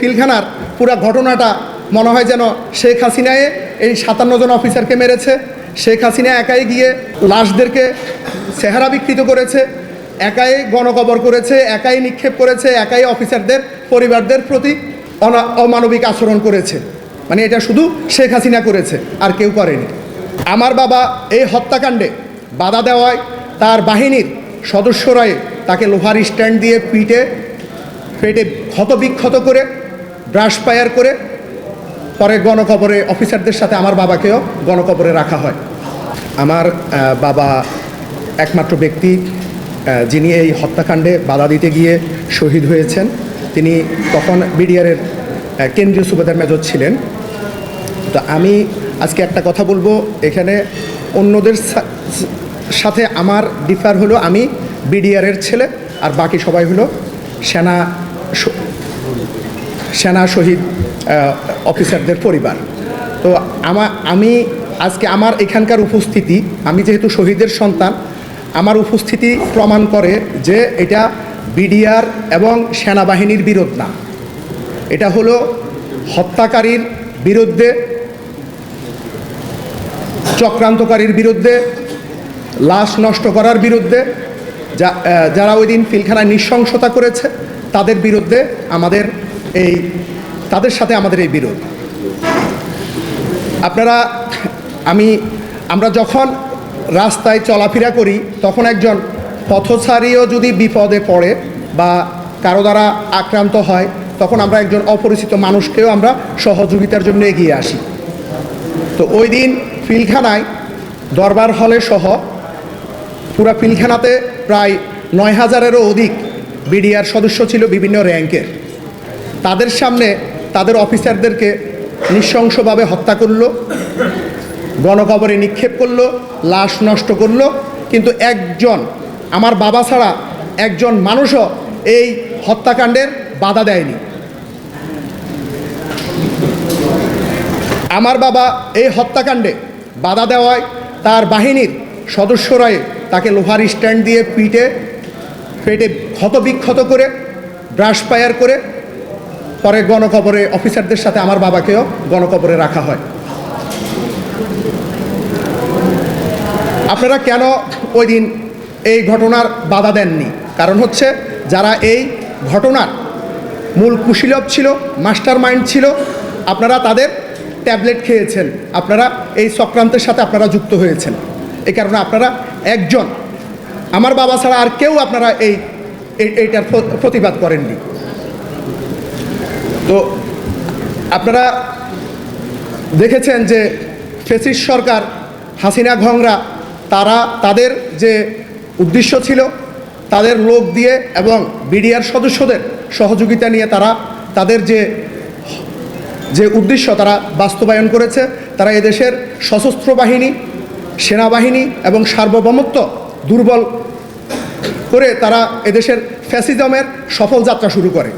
পিলখানার পুরো ঘটনাটা মনে হয় যেন শেখ হাসিনায় এই সাতান্ন জন অফিসারকে মেরেছে। শেখ হাসিনা একাই গিয়ে লাশদেরকে চেহারা বিকৃত করেছে, একাই গণকবর করেছে, একাই নিক্ষেপ করেছে, একাই অফিসারদের, পরিবারদের প্রতি অমানবিক আচরণ করেছে। মানে এটা শুধু শেখ হাসিনা করেছে, আর কেউ করেনি। আমার বাবা এই হত্যাকাণ্ডে বাধা দেওয়ায় তার বাহিনীর সদস্যরাই তাকে লোহার স্ট্যান্ড দিয়ে পিটে পেটে ক্ষত বিক্ষত করে ব্রাশ ফায়ার করে, পরে গণকবরে অফিসারদের সাথে আমার বাবাকেও গণকবরে রাখা হয়। আমার বাবা একমাত্র ব্যক্তি যিনি এই হত্যাকাণ্ডে বাধা দিতে গিয়ে শহীদ হয়েছেন। তিনি তখন বিডিআরের কেন্দ্রীয় সুবেদার মেজর ছিলেন। তো আমি আজকে একটা কথা বলব, এখানে অন্যদের সাথে আমার ডিফার হলো আমি বিডিআরের ছেলে আর বাকি সবাই হলো সেনা সেনা শহীদ অফিসারদের পরিবার। তো আমার আমি আজকে আমার এখানকার উপস্থিতি, আমি যেহেতু শহীদের সন্তান, আমার উপস্থিতি প্রমাণ করে যে এটা বিডিআর এবং সেনাবাহিনীর বিরোধ না। এটা হলো হত্যাকারীর বিরুদ্ধে, চক্রান্তকারীর বিরুদ্ধে, লাশ নষ্ট করার বিরুদ্ধে, যা যারা ওই দিন পিলখানায় নৃশংসতা করেছে তাদের বিরুদ্ধে আমাদের এই, তাদের সাথে আমাদের এই বিরোধ। আপনারা, আমি, আমরা যখন রাস্তায় চলাফেরা করি, তখন একজন পথচারীও যদি বিপদে পড়ে বা কারও দ্বারা আক্রান্ত হয়, তখন আমরা একজন অপরিচিত মানুষকেও আমরা সহযোগিতার জন্য এগিয়ে আসি। তো ওই দিন পিলখানায় দরবার হলে সহ, পুরা পিলখানাতে প্রায় নয় হাজারেরও অধিক বিডিআর সদস্য ছিল বিভিন্ন র্যাঙ্কের। তাদের সামনে তাদের অফিসারদেরকে নৃশংসভাবে হত্যা করল, গণকবরে নিক্ষেপ করল, লাশ নষ্ট করল, কিন্তু একজন, আমার বাবা ছাড়া একজন মানুষও এই হত্যাকাণ্ডের বাধা দেয়নি। আমার বাবা এই হত্যাকাণ্ডে বাধা দেওয়ায় তার বাহিনীর সদস্যরাই তাকে লোহার স্ট্যান্ড দিয়ে পিটে পেটে ক্ষতবিক্ষত করে, ব্রাশ ফায়ার করে, পরে গণকবরে অফিসারদের সাথে আমার বাবাকেও গণকবরে রাখা হয়। আপনারা কেন ওই দিন এই ঘটনার বাধা দেননি? কারণ হচ্ছে যারা এই ঘটনার মূল কুশীলভ ছিল মাস্টার মাইন্ড ছিল, আপনারা তাদের ট্যাবলেট খেয়েছেন। আপনারা এই চক্রান্তের সাথে আপনারা যুক্ত হয়েছেন। এই কারণে আপনারা একজন আমার বাবা ছাড়া আর কেউ আপনারা এই, এই- এইটার প্রতিবাদ করেননি। তো আপনারা দেখেছেন যে ফেসিস সরকার, হাসিনা ঘংরা, তারা তাদের যে উদ্দেশ্য ছিল, তাদের লোক দিয়ে এবং বিডিআর সদস্যদের সহযোগিতা নিয়ে তারা তাদের যে যে উদ্দেশ্য তারা বাস্তবায়ন করেছে, তারা এদেশের সশস্ত্র বাহিনী, সেনাবাহিনী এবং সার্বভৌমত্ব দুর্বল করে তারা এদেশের ফ্যাসিজমের সফল যাত্রা শুরু করে।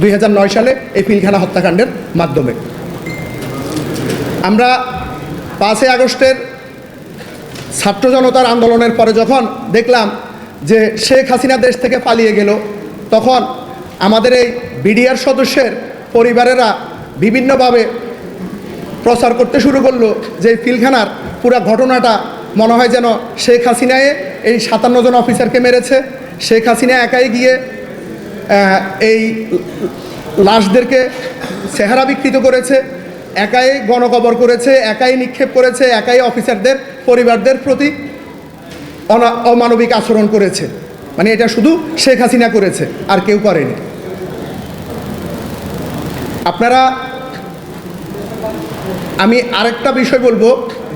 দুই হাজার নয় সালে এই পিলখানা হত্যাকাণ্ডের মাধ্যমে। আমরা পাঁচই আগস্টের ছাত্র জনতার আন্দোলনের পরে যখন দেখলাম যে শেখ হাসিনা দেশ থেকে পালিয়ে গেল, তখন আমাদের এই বিডিআর সদস্যের পরিবারেরা বিভিন্নভাবে প্রচার করতে শুরু করল যে পিলখানার পুরো ঘটনাটা মনে হয় যেন শেখ হাসিনায় এই সাতান্ন জন অফিসারকে মেরেছে। শেখ হাসিনা একাই গিয়ে এই লাশদেরকে চেহারা বিকৃত করেছে, একাই গণকবর করেছে, একাই নিক্ষেপ করেছে, একাই অফিসারদের, পরিবারদের প্রতি অমানবিক আচরণ করেছে। মানে এটা শুধু শেখ হাসিনা করেছে, আর কেউ করেনি। আপনারা, আমি আরেকটা বিষয় বলব,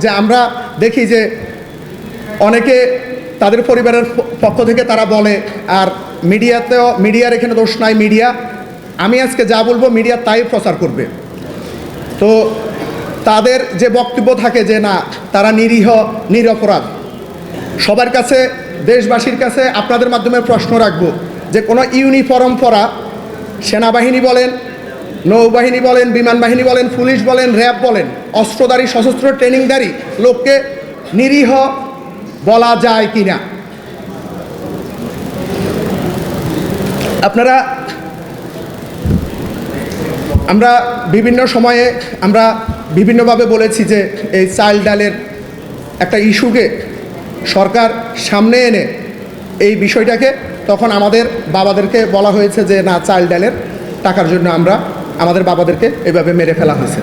যে আমরা দেখি যে অনেকে তাদের পরিবারের পক্ষ থেকে তারা বলে, আর মিডিয়াতেও, মিডিয়ার এখানে দোষ নাই, মিডিয়া, আমি আজকে যা বলব, মিডিয়া তাই প্রচার করবে। তো তাদের যে বক্তব্য থাকে যে, না, তারা নিরীহ, নিরপরাধ। সবার কাছে, দেশবাসীর কাছে আপনাদের মাধ্যমে প্রশ্ন রাখব যে, কোনো ইউনিফর্ম পরা সেনাবাহিনী বলেন, নৌবাহিনী বলেন, বিমান বাহিনী বলেন, পুলিশ বলেন, র্যাব বলেন, অস্ত্রধারী, সশস্ত্র ট্রেনিংধারী লোককে নিরীহ বলা যায় কি না আপনারা, আমরা বিভিন্ন সময়ে, আমরা বিভিন্নভাবে বলেছি যে এই চাল ডালের একটা ইস্যুকে সরকার সামনে এনে এই বিষয়টাকে, তখন আমাদের বাবাদেরকে বলা হয়েছে যে না, চাল ডালের টাকার জন্য আমরা, আমাদের বাবাদেরকে এভাবে মেরে ফেলা হয়েছে।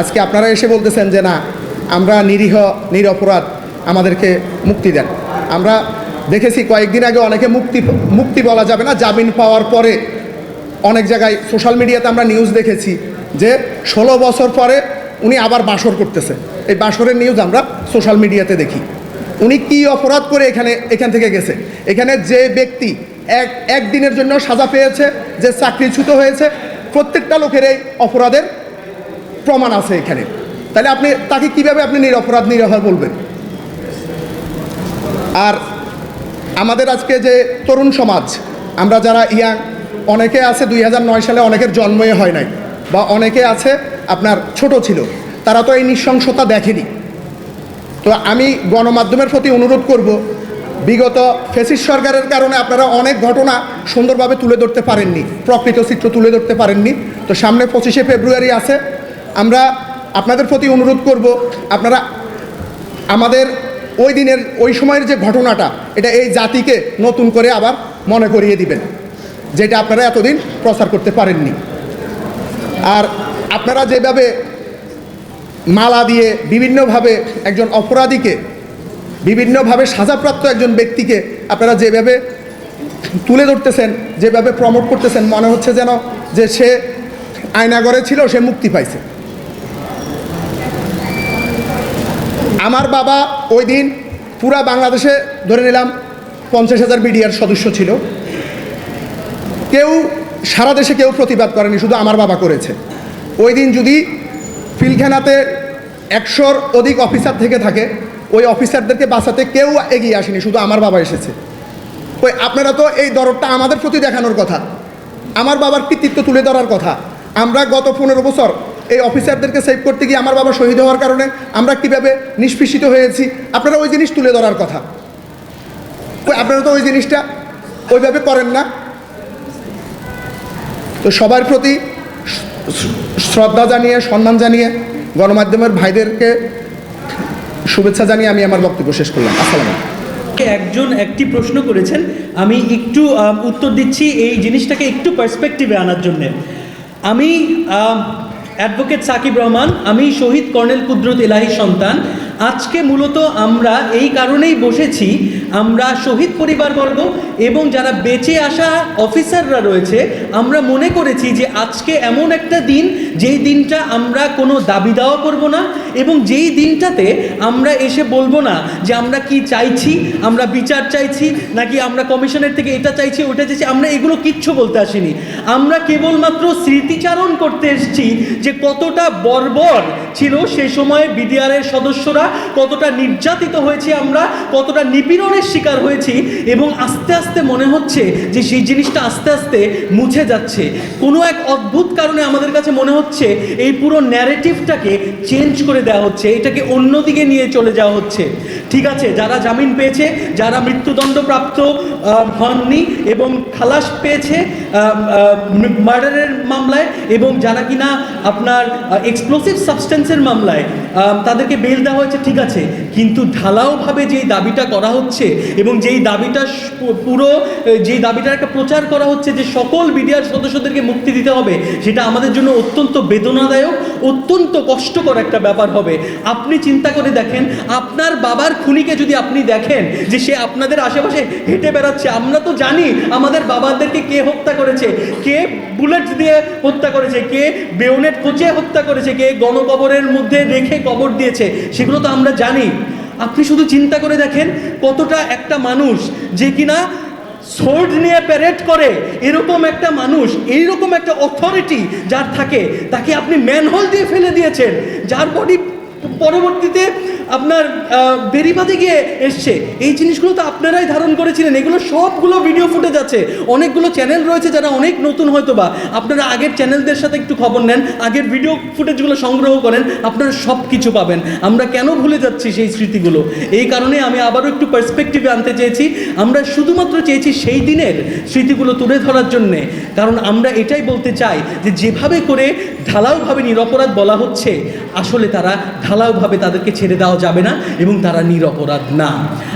আজকে আপনারা এসে বলতেছেন যে না, আমরা নিরীহ, নিরপরাধ আমাদেরকে মুক্তি দেন। আমরা দেখেছি কয়েকদিন আগে অনেকে মুক্তি মুক্তি বলা যাবে না, জামিন পাওয়ার পরে অনেক জায়গায় সোশ্যাল মিডিয়াতে আমরা নিউজ দেখেছি যে ষোলো বছর পরে উনি আবার বাসর করতেছে। এই বাসরের নিউজ আমরা সোশ্যাল মিডিয়াতে দেখি। উনি কি অপরাধ করে এখানে, এখান থেকে গেছে? এখানে যে ব্যক্তি এক, একদিনের জন্য সাজা পেয়েছে, যে চাকরিচ্যুত হয়েছে, প্রত্যেকটা লোকের এই অপরাধের প্রমাণ আছে এখানে। তাহলে আপনি, তাকে কীভাবে আপনি নিরপরাধ নিরহ বলবেন? আর আমাদের আজকে যে তরুণ সমাজ, আমরা যারা ইয়াং, অনেকে আছে দুই নয় সালে অনেকের জন্মই হয় নাই, বা অনেকে আছে আপনার ছোট ছিল, তারা তো এই নৃশংসতা দেখেনি। তো আমি গণমাধ্যমের প্রতি অনুরোধ করব, বিগত ফেসিস সরকারের কারণে আপনারা অনেক ঘটনা সুন্দরভাবে তুলে ধরতে পারেননি, প্রকৃত চিত্র তুলে ধরতে পারেননি। তো সামনে পঁচিশে ফেব্রুয়ারি আছে, আমরা আপনাদের প্রতি অনুরোধ করব, আপনারা আমাদের ওই দিনের, ওই সময়ের যে ঘটনাটা, এটা এই জাতিকে নতুন করে আবার মনে করিয়ে দিবেন, যেটা আপনারা এতদিন প্রচার করতে পারেননি। আর আপনারা যেভাবে মালা দিয়ে বিভিন্নভাবে একজন অপরাধীকে, বিভিন্নভাবে সাজাপ্রাপ্ত একজন ব্যক্তিকে আপনারা যেভাবে তুলে ধরতেছেন, যেভাবে প্রমোট করতেছেন, মনে হচ্ছে যেন যে সে আয়নাগরে ছিল, সে মুক্তি পাইছে। আমার বাবা ওই দিন পুরা বাংলাদেশে ধরে নিলাম পঞ্চাশ হাজার বিডিআর সদস্য ছিল। কেউ সারা দেশে কেউ প্রতিবাদ করেনি, শুধু আমার বাবা করেছে। ওই দিন যদি ফিলখানাতে একশোর অধিক অফিসার থেকে থাকে, ওই অফিসারদেরকে বাঁচাতে কেউ এগিয়ে আসেনি, শুধু আমার বাবা এসেছে। ওই আপনারা তো এই দরদটা আমাদের প্রতি দেখানোর কথা। আমার বাবার কৃতিত্ব তুলে ধরার কথা। আমরা গত পনেরো বছর এই অফিসারদেরকে সেভ করতে গিয়ে আমার বাবা শহীদ হওয়ার কারণে আমরা কীভাবে নিষ্পেষিত হয়েছি? আপনারা ওই জিনিস তুলে ধরার কথা। আপনারা তো ওই জিনিসটা ওইভাবে করেন না? তো সবার প্রতি শ্রদ্ধা জানিয়ে, সম্মান জানিয়ে, গণমাধ্যমের ভাইদেরকে শুভেচ্ছা জানিয়ে আমি আমার বক্তব্য শেষ করলাম। আসসালাম একজন একটি প্রশ্ন করেছেন। আমি একটু উত্তর দিচ্ছি এই জিনিসটাকে একটু পার্সপেক্টিভে আনার জন্য। আমি অ্যাডভোকেট সাকিব রহমান আমি শহীদ কর্নেল কুদরত এলাহির সন্তান। আজকে মূলত আমরা এই কারণেই বসেছি, আমরা শহীদ পরিবারবর্গ এবং যারা বেঁচে আসা অফিসাররা রয়েছে, আমরা মনে করেছি যে আজকে এমন একটা দিন, যেই দিনটা আমরা কোনো দাবি দাওয়া করব না এবং যেই দিনটাতে আমরা এসে বলব না যে আমরা কি চাইছি, আমরা বিচার চাইছি, নাকি আমরা কমিশনের থেকে এটা চাইছি, ওটা চাইছি, আমরা এগুলো কিচ্ছু বলতে আসিনি। আমরা কেবলমাত্র স্মৃতিচারণ করতে এসেছি যে কতটা বর্বর ছিল সে সময় বিডিআরের সদস্যরা কতটা নির্যাতিত হয়েছি আমরা, কতটা নিপীড়নের শিকার হয়েছি, এবং আস্তে আস্তে মনে হচ্ছে যে সেই জিনিসটা আস্তে আস্তে মুছে যাচ্ছে। কোনো এক অদ্ভুত কারণে আমাদের কাছে মনে হচ্ছে এই পুরো ন্যারেটিভটাকে চেঞ্জ করে দেওয়া হচ্ছে, এটাকে অন্যদিকে নিয়ে চলে যাওয়া হচ্ছে। ঠিক আছে, যারা জামিন পেয়েছে, যারা মৃত্যুদণ্ডপ্রাপ্ত হননি এবং খালাস পেয়েছে মার্ডারের মামলায় এবং যারা কিনা আপনার এক্সপ্লোসিভ সাবস্টেন্সের মামলায় তাদেরকে বেল দেওয়া হয়েছে, ঠিক আছে। কিন্তু ঢালাওভাবে যেই দাবিটা করা হচ্ছে এবং যেই দাবিটা পুরো যেই দাবিটার একটা প্রচার করা হচ্ছে যে সকল বিডিআর সদস্যদেরকে মুক্তি দিতে হবে, সেটা আমাদের জন্য অত্যন্ত বেদনাদায়ক, অত্যন্ত কষ্টকর একটা ব্যাপার হবে। আপনি চিন্তা করে দেখেন, আপনার বাবার খুনিকে যদি আপনি দেখেন যে সে আপনাদের আশেপাশে হেঁটে বেড়াচ্ছে, আমরা তো জানি আমাদের বাবাদেরকে কে হত্যা করেছে, কে বুলেট দিয়ে হত্যা করেছে, কে বেউনেট কোচে হত্যা করেছে, কে গণকবরের মধ্যে রেখে কবর দিয়েছে, সেগুলো তো আমরা জানি। আপনি শুধু চিন্তা করে দেখেন কতটা একটা মানুষ যে কিনা সোর্ড নিয়ে প্যারেড করে, এরকম একটা মানুষ, এইরকম একটা অথরিটি যার থাকে, তাকে আপনি ম্যানহোল দিয়ে ফেলে দিয়েছেন। যার বডি পরবর্তীতে আপনার বেরিবাদে গিয়ে এসছে। এই জিনিসগুলো তো আপনারাই ধারণ করেছিলেন। এগুলো সবগুলো ভিডিও ফুটেজ আছে। অনেকগুলো চ্যানেল রয়েছে যারা অনেক নতুন হয়তো বা আপনারা আগের চ্যানেলদের সাথে একটু খবর নেন, আগের ভিডিও ফুটেজগুলো সংগ্রহ করেন, আপনারা সব কিছু পাবেন। আমরা কেন ভুলে যাচ্ছি সেই স্মৃতিগুলো? এই কারণে আমি আবারও একটু পার্সপেক্টিভে আনতে চেয়েছি। আমরা শুধুমাত্র চেয়েছি সেই দিনের স্মৃতিগুলো তুলে ধরার জন্যে। কারণ আমরা এটাই বলতে চাই যে, যেভাবে করে ঢালাওভাবে নিরপরাধ বলা হচ্ছে, আসলে তারা ঢালাওভাবে তাদেরকে ছেড়ে দেওয়া যাবে না এবং তারা নিরপরাধ না।